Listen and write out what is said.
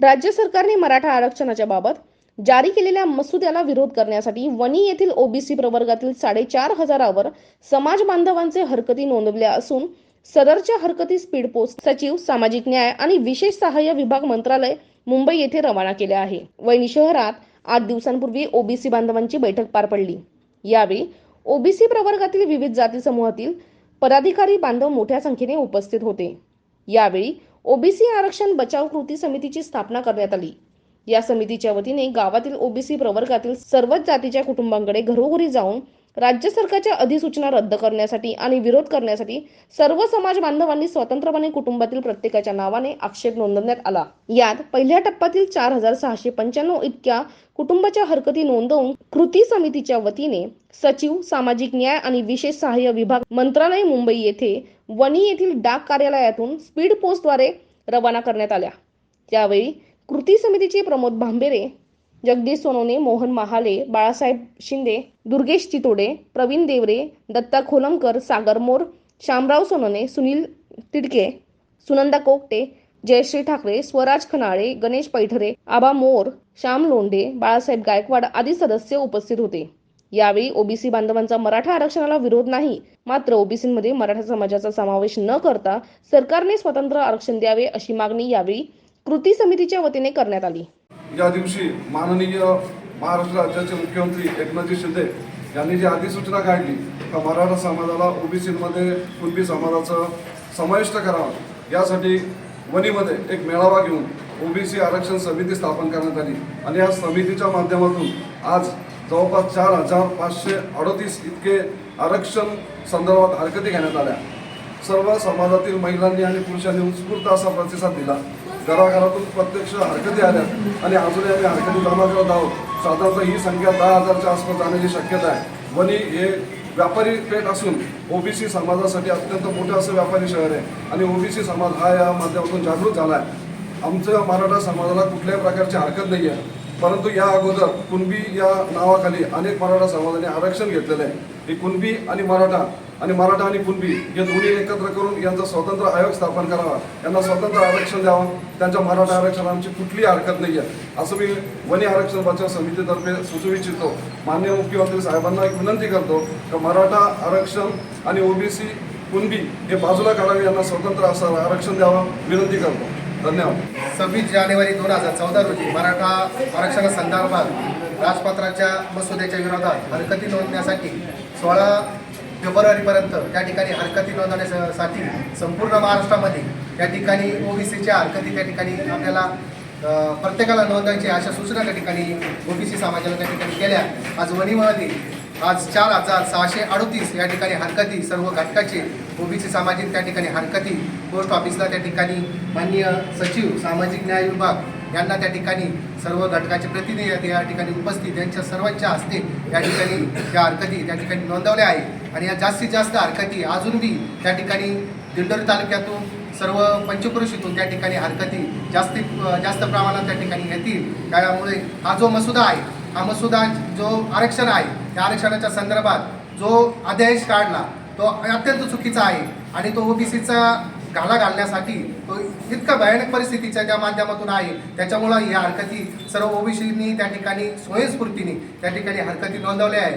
राज्य सरकारने मराठा आरक्षणाच्या बाबत जारी केलेल्या मसुद्याला विरोध करण्यासाठी वणी येथील ओबीसी प्रवर्गातील साडेचार हजारावर समाज बांधवांचे हरकती नोंदवल्या असून सदरच्या हरकती स्पीड पोस्ट सचिव सामाजिक न्याय आणि विशेष सहाय्य विभाग मंत्रालय मुंबई येथे रवाना केले आहे. वैनी शहरात आठ दिवसांपूर्वी ओबीसी बांधवांची बैठक पार पडली. यावेळी ओबीसी प्रवर्गातील विविध जाती समूहातील पदाधिकारी बांधव मोठ्या संख्येने उपस्थित होते. यावेळी ओबीसी आरक्षण बचाव कृती समितीची स्थापना करण्यात आली. या समितीच्या वतीने गावातील ओबीसी प्रवर्गातील सर्वच जातीच्या कुटुंबांकडे घरोघरी जाऊन राज्य सरकारच्या अधिसूचना रद्द करण्यासाठी आणि विरोध करण्यासाठी सर्व समाज बांधवांनी स्वतंत्रपणे कुटुंबातील प्रत्येकाच्या नावाने आक्षेप नोंदवण्यात आला. यात पहिल्या टप्प्यातील चार हजार सहाशे पंच्याण्णव इतक्या कुटुंबाच्या हरकती नोंदवून कृती समितीच्या वतीने सचिव सामाजिक न्याय आणि विशेष सहाय्य विभाग मंत्रालय मुंबई येथे वणी येथील डाक कार्यालयातून स्पीड पोस्टद्वारे रवाना करण्यात आल्या. त्यावेळी कृती समितीचे प्रमोद भांबेरे जगदीश सोनवणे मोहन महाले बाळासाहेब शिंदे दुर्गेश चितोडे प्रवीण देवरे दत्ता खोलमकर सागर मोर शामराव सोनवणे सुनील तिडके सुनंदा कोकटे जयश्री ठाकरे स्वराज खनाळे गणेश पैठरे आबा मोर श्याम लोंढे बाळासाहेब गायकवाड आदी सदस्य उपस्थित होते. यावेळी ओबीसी बांधवांचा मराठा आरक्षणाला विरोध नाही मात्र ओबीसीमध्ये मराठा समाजाचा समावेश न करता सरकारने स्वतंत्र आरक्षण द्यावे अशी मागणी यावेळी कृती समितीच्या वतीने करण्यात आली. या दिवशी माननीय महाराष्ट्र राज्याचे मुख्यमंत्री एकनाथजी शिंदे यांनी जी अधिसूचना काढली का मराठा समाजाला ओबीसीमध्ये कुणबी समाजाचं समाविष्ट करावं यासाठी वणीमध्ये एक मेळावा घेऊन ओबीसी आरक्षण समिती स्थापन करण्यात आली. आणि या समितीच्या माध्यमातून आज जवळपास चार हजार पाचशे अडतीस इतके आरक्षण संदर्भात हरकती घेण्यात आल्या. सर्व समाजातील महिलांनी आणि पुरुषांनी उत्स्फूर्त असा प्रतिसाद दिला. घराघरातून प्रत्यक्ष हरकती आल्या आणि अजूनही आम्ही हरकती जमा करत आहोत. साधारणतः ही संख्या दहा हजारच्या आसपास जाण्याची शक्यता आहे. वणी हे व्यापारी पेठ असून ओबीसी समाजासाठी अत्यंत मोठं असं व्यापारी शहर आहे. आणि ओबीसी समाज हा या माध्यमातून जागृत झाला आहे. आमच्या मराठा समाजाला कुठल्याही प्रकारची हरकत नाही आहे परंतु या अगोदर कुणबी या नावाखाली अनेक मराठा समाजाने आरक्षण घेतलेलं आहे. हे कुणबी आणि मराठा आणि मराठा आणि कुणबी हे दोन्ही एकत्र करून यांचा स्वतंत्र आयोग स्थापन करावा. यांना स्वतंत्र आरक्षण द्यावं. त्यांच्या मराठा आरक्षणाची कुठलीही हरकत नाही आहे असं मी वनी आरक्षण बचाव समितीतर्फे सुचवू इच्छितो माननीय मुख्यमंत्री साहेबांना एक विनंती करतो का मराठा आरक्षण आणि ओबीसी कुणबी हे बाजूला काढावे. यांना स्वतंत्र असं आरक्षण द्यावं. विनंती करतो. धन्यवाद. सव्वीस जानेवारी दोन हजार चौदा रोजी मराठा आरक्षणासंदर्भात राजपत्राच्या मसुद्याच्या विरोधात हरकती नोंदण्यासाठी सोळा फेब्रुवारीपर्यंत त्या ठिकाणी हरकती नोंदवण्यासाठी संपूर्ण महाराष्ट्रामध्ये त्या ठिकाणी ओबीसीच्या हरकती त्या ठिकाणी आपल्याला प्रत्येकाला नोंदवायची अशा सूचना त्या ठिकाणी ओबीसी समाजाला त्या ठिकाणी केल्या. आज वणीमध्ये आज चार हजार सहाशे अडतीस या ठिकाणी हरकती सर्व घटकाचे ओबीसी सामाजिक त्या ठिकाणी हरकती पोस्ट ऑफिसला त्या ठिकाणी माननीय सचिव सामाजिक न्याय विभाग यांना त्या ठिकाणी सर्व घटकाचे प्रतिनिधी या ठिकाणी उपस्थित यांच्या सर्वांच्या हस्ते या ठिकाणी त्या हरकती त्या ठिकाणी नोंदवल्या आहे आणि या जास्तीत जास्त हरकती अजून बी त्या ठिकाणी दिंडोरी तालुक्यातून सर्व पंचक्रोशीतून त्या ठिकाणी हरकती जास्तीत जास्त प्रमाणात त्या ठिकाणी येतील. त्यामुळे हा जो मसुदा आहे हा मसुदा जो आरक्षण आहे या आरक्षणाच्या संदर्भात जो अध्यादेश काढला तो अत्यंत चुकीचा आहे आणि तो ओबीसीचा घाला घालण्यासाठी तो इतका भयानक परिस्थितीच्या त्या माध्यमातून आहे त्याच्यामुळं ही हरकती सर्व ओबीसींनी त्या ठिकाणी स्वयंस्फूर्तीने त्या ठिकाणी हरकती नोंदवल्या आहे